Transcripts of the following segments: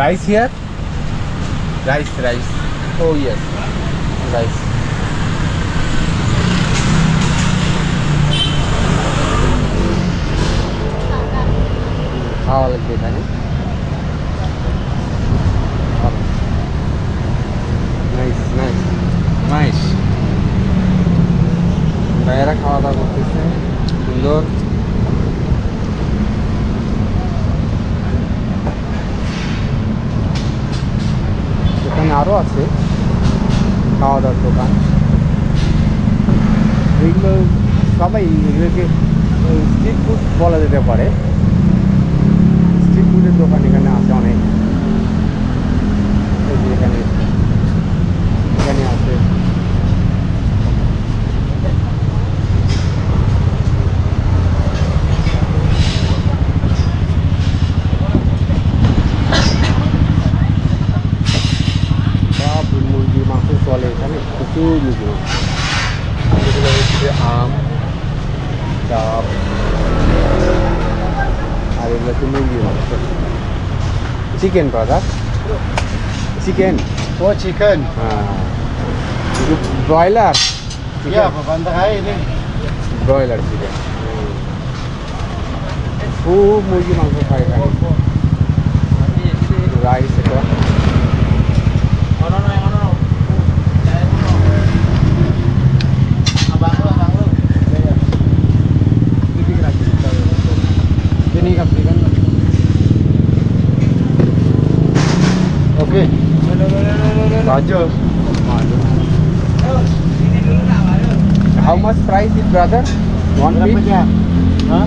Rice here? Rice, rice. Oh yes, rice. খাওয়া লাগবে এখানে নাইস নাইস নাইস ভাইয়েরা খাওয়া দাওয়া করতেছে সুন্দর এখানে আরও আছে। খাওয়া দাওয়ার দোকান। এইগুলো সবাই এগুলোকে স্ট্রিট ফুড বলা যেতে পারে। স্ট্রিট ফুডের দোকান এখানে আছে অনেক এই যে এখানে এখানে আছে সব মুরগির মাংস চলে এখানে প্রচুর মুরগি মাংস এগুলো হচ্ছে আম ডাব আর এগুলো মুরগির মাংস chicken brother chicken Oh chicken. হ্যাঁ ব্রয়লার. ব্রয়লার চিকেন খুব মুরগি মাংস খায় রাইস এটা Roger. How much price is brother? One piece? Huh?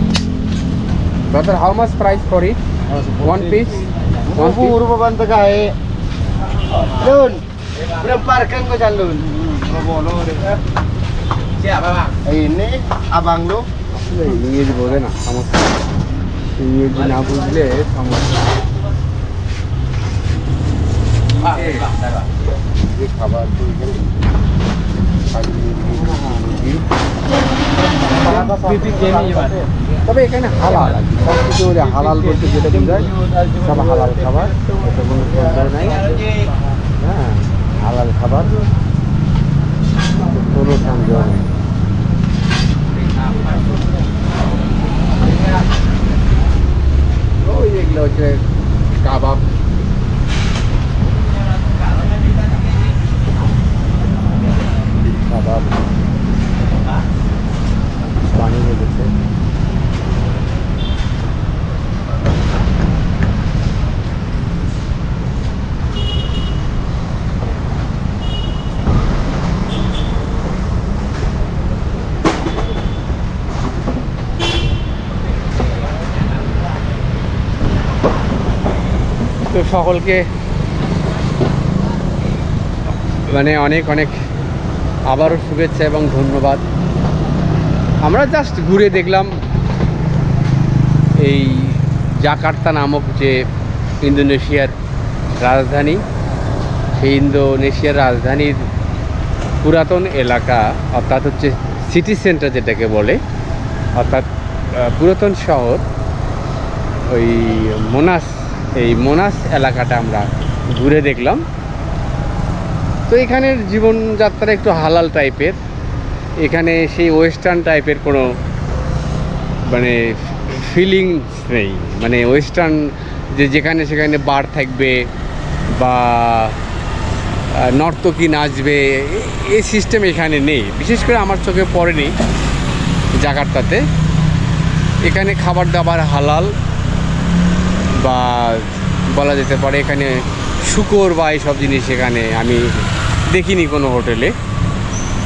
Brother, how much price for it? One piece? One piece? Puro pa banta ka eh. Doon. Pinamparkan ko dyan doon. Mabolo rin. Siya, baba. Ayun eh. Abang lo. Hindi, hindi na. Tama. Hindi na bugle eh. Tama. তবে এখানে হালাল আর কি। সব কিছু হালাল বলতে যেটা বোঝায়, সব হালাল খাবার এটা হ্যাঁ হালাল খাবার, কোনো সন্দেহ নেই ওই এগুলো হচ্ছে তো সকলকে মানে অনেক অনেক আবারও শুভেচ্ছা এবং ধন্যবাদ। আমরা জাস্ট ঘুরে দেখলাম এই জাকার্তা নামক যে ইন্দোনেশিয়ার রাজধানী। সেই ইন্দোনেশিয়ার রাজধানীর পুরাতন এলাকা, অর্থাৎ হচ্ছে সিটি সেন্টার যেটাকে বলে, অর্থাৎ পুরাতন শহর, ওই, মোনাস এই মোনাস এলাকাটা আমরা ঘুরে দেখলাম। তো এখানের জীবনযাত্রা একটু হালাল টাইপের। এখানে সেই ওয়েস্টার্ন টাইপের কোনো মানে ফিলিংস নেই। মানে ওয়েস্টার্ন যে যেখানে সেখানে বার থাকবে বা নর্তকী নাচবে এই সিস্টেম এখানে নেই। বিশেষ করে আমার চোখে পড়েনি জাকার্তাতে। এখানে খাবার দাবার হালাল। বা বলা যেতে পারে এখানে শুকর বা এইসব জিনিস এখানে আমি দেখিনি কোনো হোটেলে।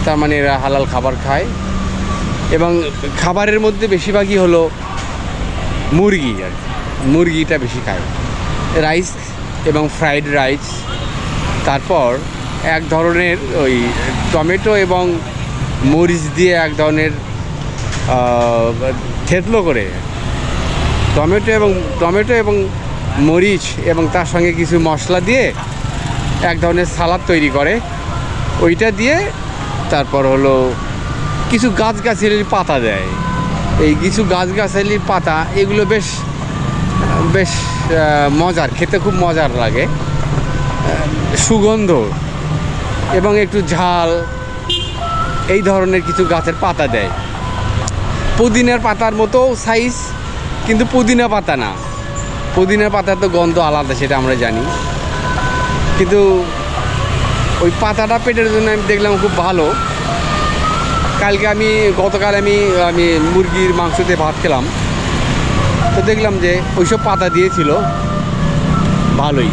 তার মানে এরা হালাল খাবার খায়। এবং খাবারের মধ্যে বেশিরভাগই হলো মুরগি আর মুরগিটা বেশি খায়। রাইস এবং ফ্রাইড রাইস। তারপর এক ধরনের ওই টমেটো এবং মরিচ দিয়ে এক ধরনের থেতলো করে। টমেটো এবং টমেটো এবং মরিচ এবং তার সঙ্গে কিছু মশলা দিয়ে এক ধরনের সালাদ তৈরি করে। ওইটা দিয়ে তারপর হলো কিছু গাছগাছালির পাতা দেয়। এই কিছু গাছগাছালির পাতা, এগুলো বেশ বেশ মজার, খেতে খুব মজার লাগে। সুগন্ধ এবং একটু ঝাল, এই ধরনের কিছু গাছের পাতা দেয়। পুদিনার পাতার মতো সাইজ কিন্তু পুদিনা পাতা না। পুদিনা পাতার তো গন্ধ আলাদা, সেটা আমরা জানি। কিন্তু ওই পাতাটা পেটের জন্য আমি দেখলাম খুব ভালো। কালকে আমি, গতকাল আমি আমি মুরগির মাংস দিয়ে ভাত খেলাম। তো দেখলাম যে ওইসব পাতা দিয়েছিল। ভালোই।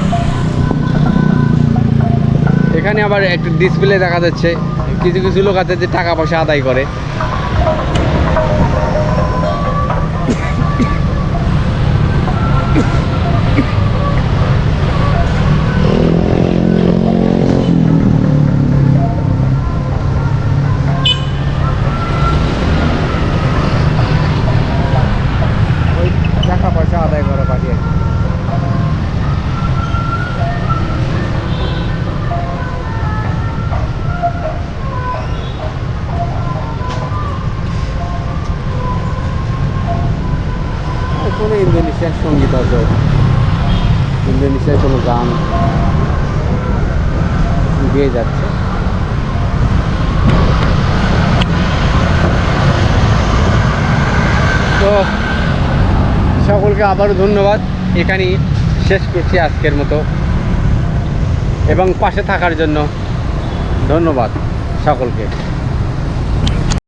এখানে আবার একটু ডিসপ্লে দেখা যাচ্ছে। কিছু কিছু লোক আছে যে টাকা পয়সা আদায় করে। সংগীত হয়তো ইন্দোনেশিয়ার কোনো গান গেয়ে যাচ্ছে। তো সকলকে আবারও ধন্যবাদ। এখানেই শেষ করছি আজকের মতো। এবং পাশে থাকার জন্য ধন্যবাদ সকলকে।